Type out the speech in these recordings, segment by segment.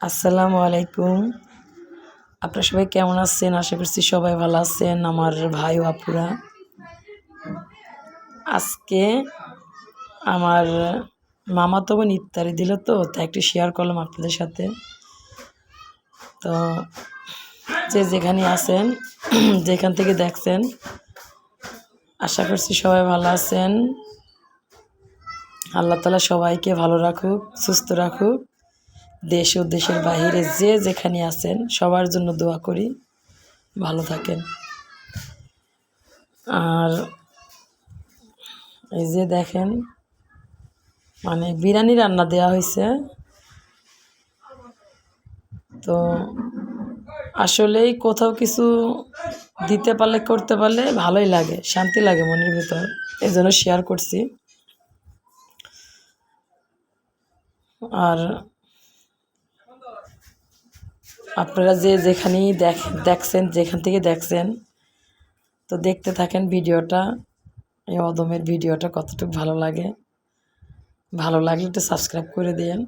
আসসালামু আলাইকুম। আপনারা সবাই কেমন আছেন? আশা করছি সবাই ভালো আছেন, আমার ভাই আপুরা। আজকে আমার মামা তো বোন ইফতারি দিল তো, তাই একটু শেয়ার করলাম আপনাদের সাথে। তো যে যেখানে আছেন, যেখান থেকে দেখছেন, আশা করছি সবাই ভালো আছেন। আল্লাহ তালা সবাইকে ভালো রাখুক, সুস্থ রাখুক। দেশ ও দেশের বাহিরে যে যেখানে আছেন, সবার জন্য দোয়া করি। ভালো থাকেন। আর এই যে দেখেন মানে বিরিয়ানি রান্না দেওয়া হয়েছে তো আসলেই কোথাও কিছু দিতে পারলে, করতে পারলে ভালোই লাগে, শান্তি লাগে মনের ভিতর। এই জন্য শেয়ার করছি। আর আপনারা যে যেখানেই দেখ দেখছেন, যেখান থেকে দেখছেন, তো দেখতে থাকেন ভিডিওটা। এই অদমের ভিডিওটা কতটুকু ভালো লাগে। ভালো লাগলে একটু সাবস্ক্রাইব করে দিন।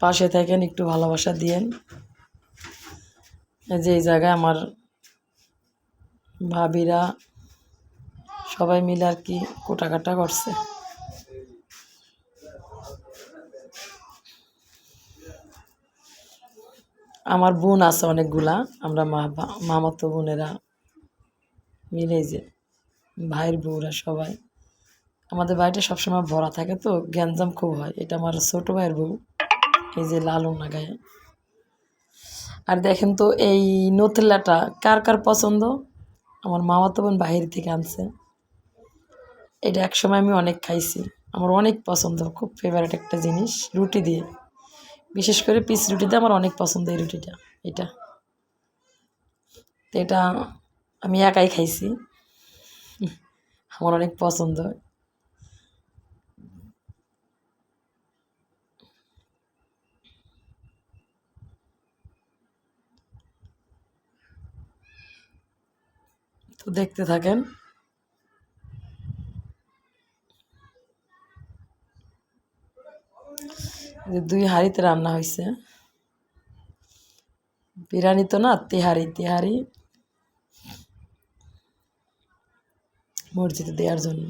পাশে থাকেন, একটু ভালোবাসা দিয়েন। যে এই জায়গায় আমার ভাবিরা সবাই মিলে আর কি কোটাকাটা করছে। আমার বোন আছে অনেকগুলা, আমরা মা মামাতো বোনেরা মিলে যে ভাইয়ের বউরা সবাই। আমাদের বাড়িটা সবসময় ভরা থাকে তো, গ্যাঞ্জাম খুব হয়। এটা আমার ছোটো ভাইয়ের বউ, এই যে লালু না গায়ে। আর দেখেন তো এই নথেলাটা কার কার পছন্দ? আমার মামাতো বোন বাহির থেকে আনছে। এটা একসময় আমি অনেক খাইছি। আমার অনেক পছন্দ, খুব ফেভারিট একটা জিনিস, রুটি দিয়ে। বিশেষ করে পিস রুটিতে আমার অনেক পছন্দ এই রুটিটা, এটা। তো এটা আমি একাই খাইছি। আমার অনেক পছন্দ। তো দেখতে থাকেন। যে দুই হাঁড়িতে রান্না হয়েছে বিরিয়ানি তো না, তেহারি তেহারি। মসজিদে দেওয়ার জন্য।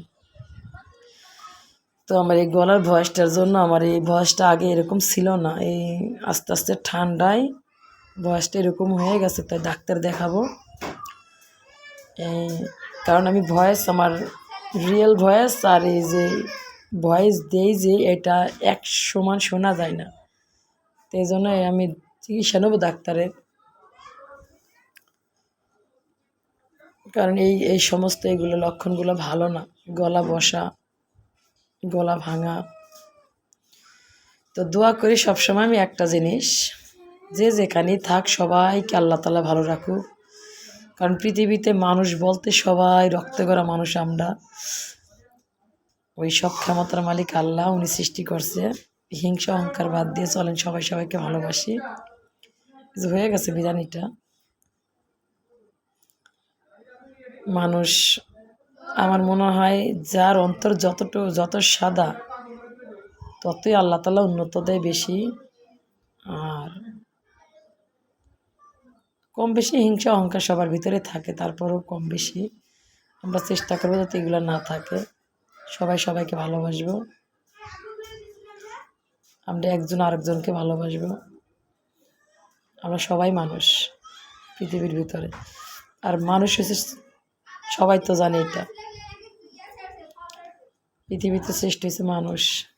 তো আমার এই গলার ভয়েসটার জন্য আমার এই ভয়েসটা আগে এরকম ছিল না, এই আস্তে আস্তে ঠান্ডায় ভয়েসটা এরকম হয়ে গেছে, তাই ডাক্তার দেখাবো। কারণ আমি ভয়েস, আমার রিয়েল ভয়েস আর এই যে ভয়েস দেই যে এটা এক সমান শোনা যায় না। তো এই জন্য আমি চিকিৎসা নেব ডাক্তারের। কারণ এই এই সমস্ত এগুলো লক্ষণগুলো ভালো না। গলা বসা, গলা ভাঙা। তো দোয়া করি সবসময় আমি একটা জিনিস, যে যেখানেই থাক সবাইকে আল্লাহ তালা ভালো রাখুক। কারণ পৃথিবীতে মানুষ বলতে সবাই রক্ত করা মানুষ আমরা। ওই সব ক্ষমতার মালিক আল্লাহ, উনি সৃষ্টি করছে। হিংসা, অহংকার বাদ দিয়ে চলেন সবাই সবাইকে ভালোবাসি। হয়ে গেছে বিরিয়ানিটা মানুষ, আমার মনে হয় যার অন্তর যতটুকু যত সাদা, ততই আল্লাহ তালা উন্নত দেয় বেশি। আর কম বেশি হিংসা, অহংকার সবার ভিতরে থাকে, তারপরেও কম বেশি। আমরা চেষ্টা করব যাতে এগুলো না থাকে। সবাই সবাইকে ভালোবাসবো। আমরা একজন আরেকজনকে ভালোবাসবো। আমরা সবাই মানুষ পৃথিবীর ভিতরে। আর মানুষ হচ্ছে সবাই তো জানে এটা। পৃথিবীতে সৃষ্টি হয়েছে মানুষ।